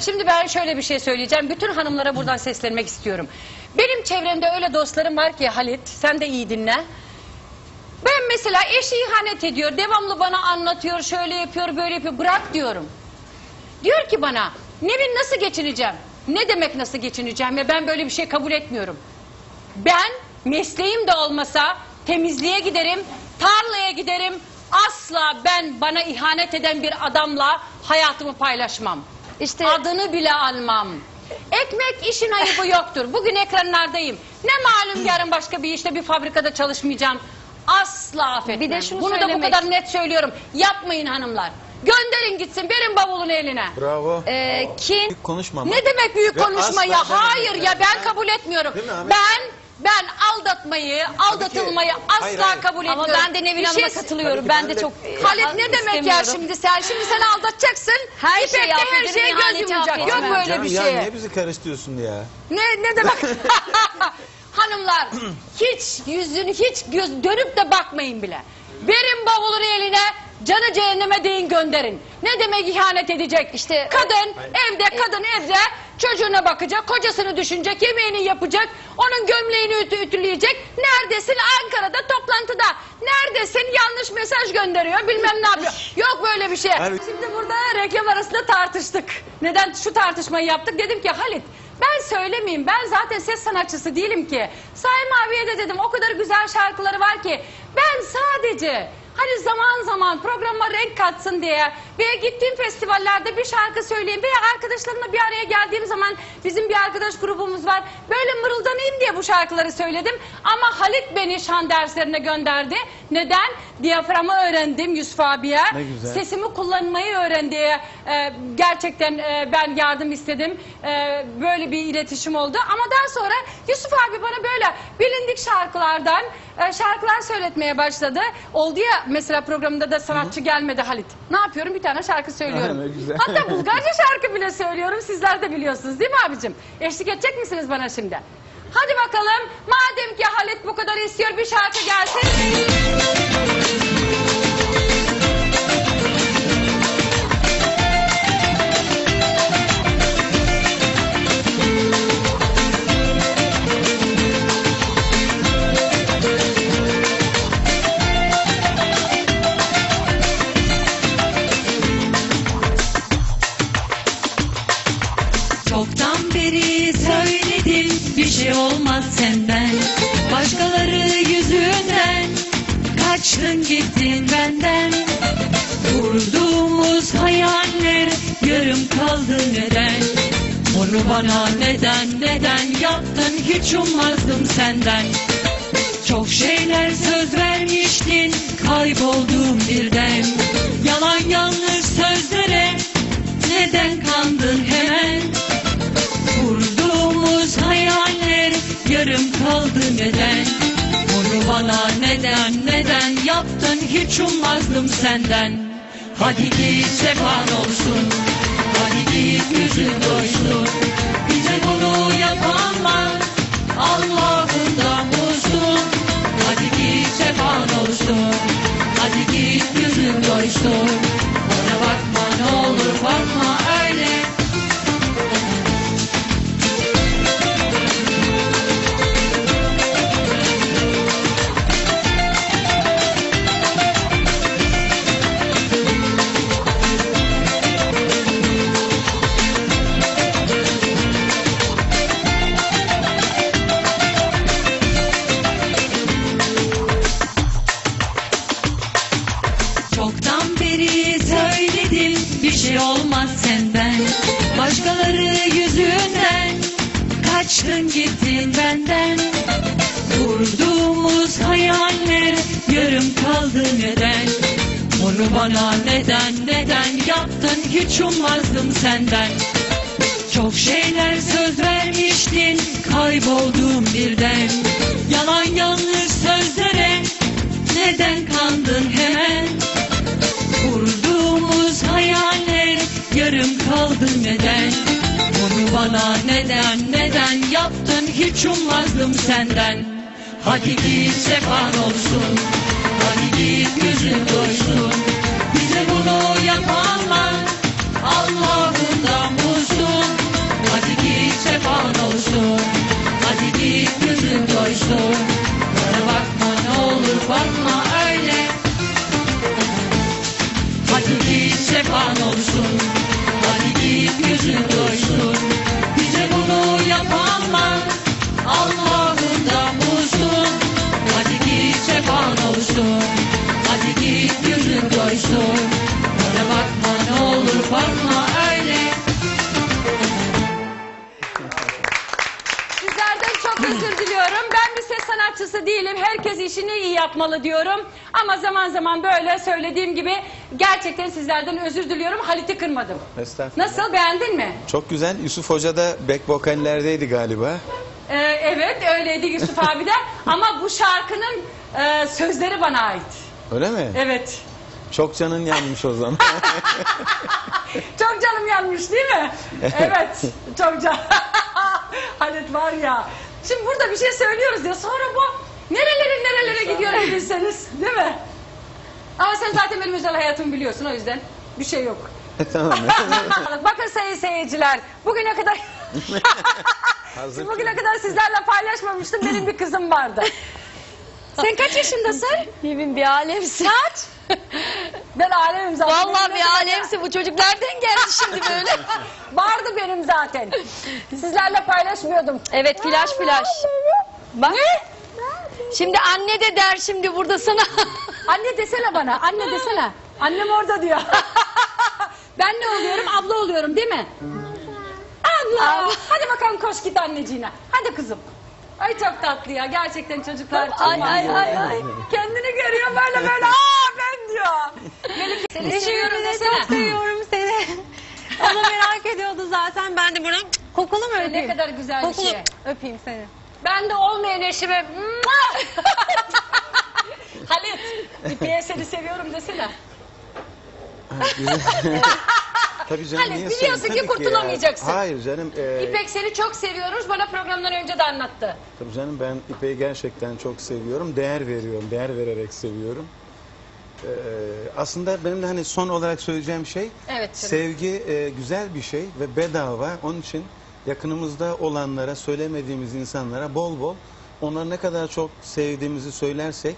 Şimdi ben şöyle bir şey söyleyeceğim. Bütün hanımlara buradan seslenmek istiyorum. Benim çevremde öyle dostlarım var ki Halit, sen de iyi dinle. Ben mesela eşi ihanet ediyor, devamlı bana anlatıyor, şöyle yapıyor, böyle yapıyor, bırak diyorum. Diyor ki bana, Nevin nasıl geçineceğim? Ne demek nasıl geçineceğim ya ben böyle bir şey kabul etmiyorum. Ben mesleğim de olmasa temizliğe giderim, tarlaya giderim. Asla ben bana ihanet eden bir adamla hayatımı paylaşmam. İşte Adını bile almam. Ekmek işin ayıbı yoktur. Bugün ekranlardayım. Ne malum yarın başka bir işte bir fabrikada çalışmayacağım. Asla affetmem. Bir de şunu Bunu da bu söylemek- kadar net söylüyorum. Yapmayın hanımlar. Gönderin gitsin. Verin bavulunu eline. Bravo. e, kin Büyük konuşma ama. Ne demek büyük Ve konuşma asla ya? Hayır ya ben kabul etmiyorum. Değil mi Ahmet? Ben ben aldatmayı, aldatılmayı asla Hayır, hayır. kabul ama etmiyorum. ben de Nevin Hanım'a şey- katılıyorum. Ben de de- çok Halit e, ne demek ya şimdi sen? Şimdi sen aldatacaksın. Her İpek şeyi de her şeye göz yumacak. Yok böyle Canım bir ya şey. niye bizi karıştırıyorsun ya? Ne ne demek? Hanımlar hiç yüzünü hiç göz, dönüp de bakmayın bile. Verin bavulunu eline. Canı cehenneme deyin gönderin. Ne demek ihanet edecek? İşte- kadın evde kadın evde çocuğuna bakacak, kocasını düşünecek, yemeğini yapacak, onun gömleğini ütü, ütüleyecek. Neredesin? Ankara'da toplantıda. Neredesin? Yanlış mesaj gönderiyor. Bilmem ne yapıyor. Yok böyle bir şey. Hayır. Şimdi burada reklam arasında tartıştık. Neden şu tartışmayı yaptık? Dedim ki Halit ben söylemeyeyim. Ben zaten ses sanatçısı değilim ki. Saim abiye de dedim o kadar güzel şarkıları var ki. Ben sadece hani zaman zaman programa renk katsın diye veya gittiğim festivallerde bir şarkı söyleyeyim veya arkadaşlarımla bir araya geldiğim zaman bizim bir arkadaş grubumuz var. Böyle mırıldanayım diye bu şarkıları söyledim. Ama Halit beni şan derslerine gönderdi. Neden? Diyaframı öğrendim Yusuf abiye. Ne güzel. Sesimi kullanmayı öğrendi. Ee, gerçekten e, ben yardım istedim. Ee, böyle bir iletişim oldu. Ama daha sonra Yusuf abi bana böyle bilindik şarkılardan e, şarkılar söyletmeye başladı. Oldu ya mesela programda da sanatçı gelmedi Halit. Ne yapıyorum? Bir tane şarkı söylüyorum. Güzel. Hatta Bulgarca şarkı bile söylüyorum. Sizler de biliyorsunuz değil mi abicim? Eşlik edecek misiniz bana şimdi? Hadi bakalım. Madem ki Halit bu kadar istiyor bir şarkı gelsin. Kaçtın gittin benden. Kurduğumuz hayaller yarım kaldı neden? Onu bana neden neden yaptın hiç ummazdım senden. Çok şeyler söz vermiştin kayboldum birden. Yalan yanlış sözlere neden kandın hemen? Kurduğumuz hayaller yarım kaldı neden? Onu bana neden yaptın hiç ummazdım senden. Hadi git sefan olsun. Hadi git yüzün doysun. Bize bunu yapanlar Allah'ından bulsun Hadi git sefan olsun. Hadi git yüzün doysun. Bana bakma ne olur bakma kaçtın gittin benden. Kurduğumuz hayaller yarım kaldı neden? Onu bana neden neden yaptın hiç ummazdım senden. Çok şeyler söz vermiştin kayboldum birden. Yalan yanlış sözlere neden kandın hemen? Kurduğumuz hayaller yarım kaldı neden bana neden neden yaptın? Hiç ummazdım senden. Hadi git sefan olsun. Hadi git yüzün doysun. Bize bunu yapanlar Allah'ından bulsun. Sefan olsun. Hadi git yüzün doysun. Bana bakma ne olur bakma öyle. Hadi git sefan olsun. Hadi git yüzün doysun değilim. Herkes işini iyi yapmalı diyorum. Ama zaman zaman böyle söylediğim gibi gerçekten sizlerden özür diliyorum. Halit'i kırmadım. Estağfurullah. Nasıl beğendin mi? Çok güzel. Yusuf Hoca da back vokallerdeydi galiba. Ee, evet öyleydi Yusuf abi de. Ama bu şarkının e, sözleri bana ait. Öyle mi? Evet. Çok canın yanmış o zaman. Çok canım yanmış değil mi? Evet. Çok can. Halit var ya. Şimdi burada bir şey söylüyoruz ya sonra bu nerelere nerelere gidiyor bilirseniz değil mi? Ama sen zaten benim özel hayatımı biliyorsun o yüzden bir şey yok. tamam. Bakın sayın seyirciler bugüne kadar Hazır. bugüne kadar sizlerle paylaşmamıştım benim bir kızım vardı. Sen kaç yaşındasın? Yemin bir alemsin. Kaç? Ben alemim zaten. Vallahi bir alemsin. Bu çocuk nereden geldi şimdi böyle? Vardı benim zaten. Sizlerle paylaşmıyordum. evet flash flash. Bak. Şimdi anne de der şimdi burada sana. Anne desene bana. Anne desene. Annem orada diyor. ben ne oluyorum? Abla oluyorum değil mi? Abla. Hadi bakalım koş git anneciğine. Hadi kızım. Ay çok tatlı ya. Gerçekten çocuklar çok Ay, ay, ay, ay. Kendini görüyor böyle böyle. Aa ben diyor. Melike seni seviyorum desene. Çok seviyorum seni. O da merak ediyordu zaten. Ben de buradan kokulu mu Ne öpeyim? kadar güzel bir Kokulu şey. öpeyim seni. Ben de olmayan eşime! Halit, İpek'e seni seviyorum desene. Ha, güzel. Tabii canım Hani niye biliyorsun ki Tabii ya. kurtulamayacaksın. Hayır canım. e, İpek seni çok seviyoruz. Bana programdan önce de anlattı. Tabii canım ben İpek'i gerçekten çok seviyorum. Değer veriyorum. Değer vererek seviyorum. Ee, aslında benim de hani son olarak söyleyeceğim şey Evet canım. sevgi e, güzel bir şey ve bedava. Onun için yakınımızda olanlara, söylemediğimiz insanlara bol bol onları ne kadar çok sevdiğimizi söylersek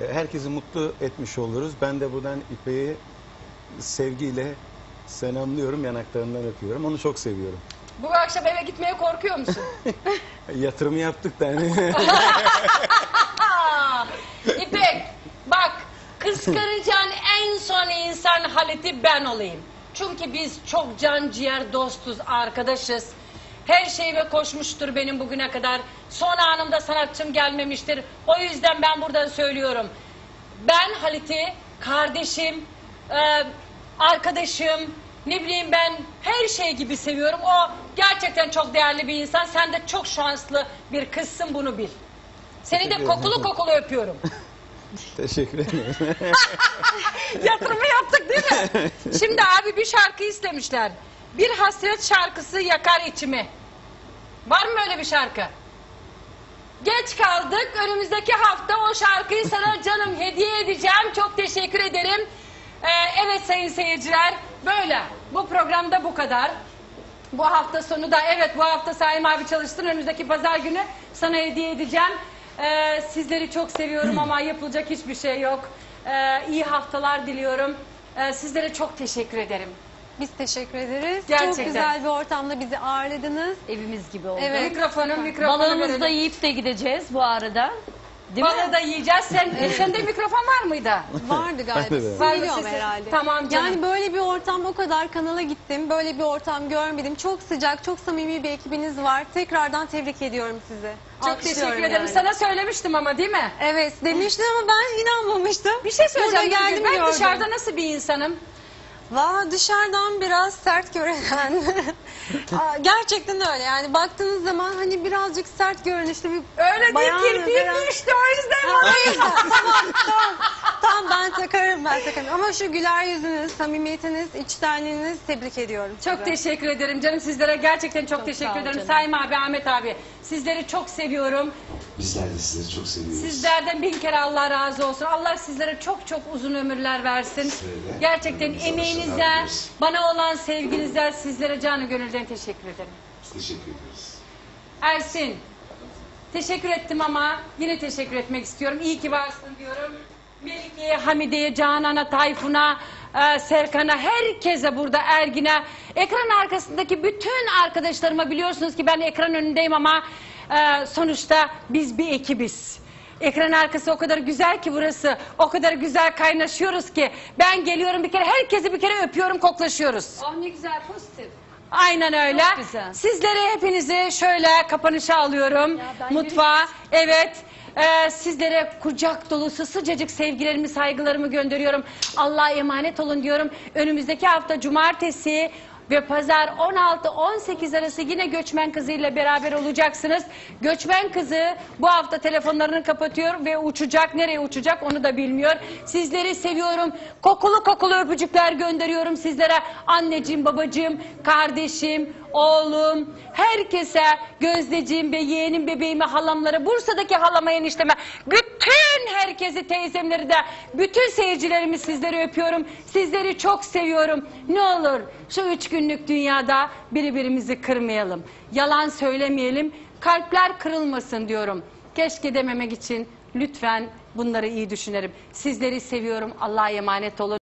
e, herkesi mutlu etmiş oluruz. Ben de buradan İpek'i sevgiyle selamlıyorum, yanaklarından öpüyorum. Onu çok seviyorum. Bu akşam eve gitmeye korkuyor musun? Yatırım yaptık da hani. İpek bak kıskanacağın en son insan Halit'i ben olayım. Çünkü biz çok can ciğer dostuz, arkadaşız. Her şeyime koşmuştur benim bugüne kadar. Son anımda sanatçım gelmemiştir. O yüzden ben buradan söylüyorum. Ben Halit'i kardeşim, e, arkadaşım, ne bileyim ben her şey gibi seviyorum. O gerçekten çok değerli bir insan. Sen de çok şanslı bir kızsın bunu bil. Seni de kokulu kokulu öpüyorum. Teşekkür ederim. Yatırımı yaptık değil mi? Şimdi abi bir şarkı istemişler. Bir hasret şarkısı yakar içimi. Var mı öyle bir şarkı? Geç kaldık. Önümüzdeki hafta o şarkıyı sana canım hediye edeceğim. Çok teşekkür ederim. Ee, evet sayın seyirciler böyle. Bu programda bu kadar. Bu hafta sonu da evet bu hafta Saim abi çalıştın. Önümüzdeki pazar günü sana hediye edeceğim. Ee, sizleri çok seviyorum ama yapılacak hiçbir şey yok. Ee, iyi haftalar diliyorum. Ee, sizlere çok teşekkür ederim. Biz teşekkür ederiz. Gerçekten. Çok güzel bir ortamda bizi ağırladınız. Evimiz gibi oldu. Evet. Mikrofonu mikrofonu Balığımızı da verelim. yiyip de gideceğiz bu arada. Değil da yiyeceğiz. Sen, sende mikrofon var mıydı? Vardı galiba. Bende de. Vardı, Biliyorum sesi. herhalde. Tamam canım. Yani böyle bir ortam o kadar kanala gittim. Böyle bir ortam görmedim. Çok sıcak, çok samimi bir ekibiniz var. Tekrardan tebrik ediyorum sizi. Çok teşekkür ederim. yani. Sana söylemiştim ama değil mi? Evet demiştin ama ben inanmamıştım. Bir şey söyleyeceğim. Burada geldim ben gördüm. dışarıda nasıl bir insanım? Valla dışarıdan biraz sert görünen. Aa, Gerçekten öyle yani baktığınız zaman hani birazcık sert görünüşlü bir Öyle bayan değil biraz- kirpiğim düştü o yüzden. Yüzden. tamam tamam Tamam ben takarım ben takarım. Ama şu güler yüzünüz, samimiyetiniz, içtenliğiniz tebrik ediyorum. Çok teşekkür ederim canım sizlere gerçekten çok, Çok teşekkür ederim. canım. Saim abi, Ahmet abi sizleri çok seviyorum. Bizler de sizleri çok seviyoruz. Sizlerden bin kere Allah razı olsun. Allah sizlere çok çok uzun ömürler versin. De. Gerçekten başarılar diliyoruz. bana olan sevginize sizlere canı gönülden teşekkür ederim. Teşekkür ediyoruz. Ersin, teşekkür ettim ama yine teşekkür etmek istiyorum. İyi ki varsın diyorum. Melike'ye, Hamide'ye, Canan'a, Tayfun'a, e, Serkan'a, herkese burada Ergin'e, ekran arkasındaki bütün arkadaşlarıma biliyorsunuz ki ben ekran önündeyim ama e, sonuçta biz bir ekibiz. Ekran arkası o kadar güzel ki burası. O kadar güzel kaynaşıyoruz ki. Ben geliyorum bir kere herkesi bir kere öpüyorum, koklaşıyoruz. Oh ne güzel pozitif. Aynen öyle. Çok güzel. Sizleri hepinizi şöyle kapanışa alıyorum. Ya ben Mutfağa. Evet. Ee, sizlere kucak dolusu sıcacık sevgilerimi, saygılarımı gönderiyorum. Allah'a emanet olun diyorum. Önümüzdeki hafta cumartesi ve pazar 16-18 arası yine Göçmen Kızı ile beraber olacaksınız. Göçmen Kızı bu hafta telefonlarını kapatıyor ve uçacak. Nereye uçacak onu da bilmiyor. Sizleri seviyorum. Kokulu kokulu öpücükler gönderiyorum sizlere. Anneciğim, babacığım, kardeşim, oğlum, herkese, gözdeciğim ve yeğenim, bebeğime, halamlara, Bursa'daki halama, enişteme, bütün herkesi, teyzemleri de, bütün seyircilerimi sizleri öpüyorum. Sizleri çok seviyorum. Ne olur şu üç günlük dünyada birbirimizi kırmayalım. Yalan söylemeyelim. Kalpler kırılmasın diyorum. Keşke dememek için lütfen bunları iyi düşünelim. Sizleri seviyorum. Allah'a emanet olun.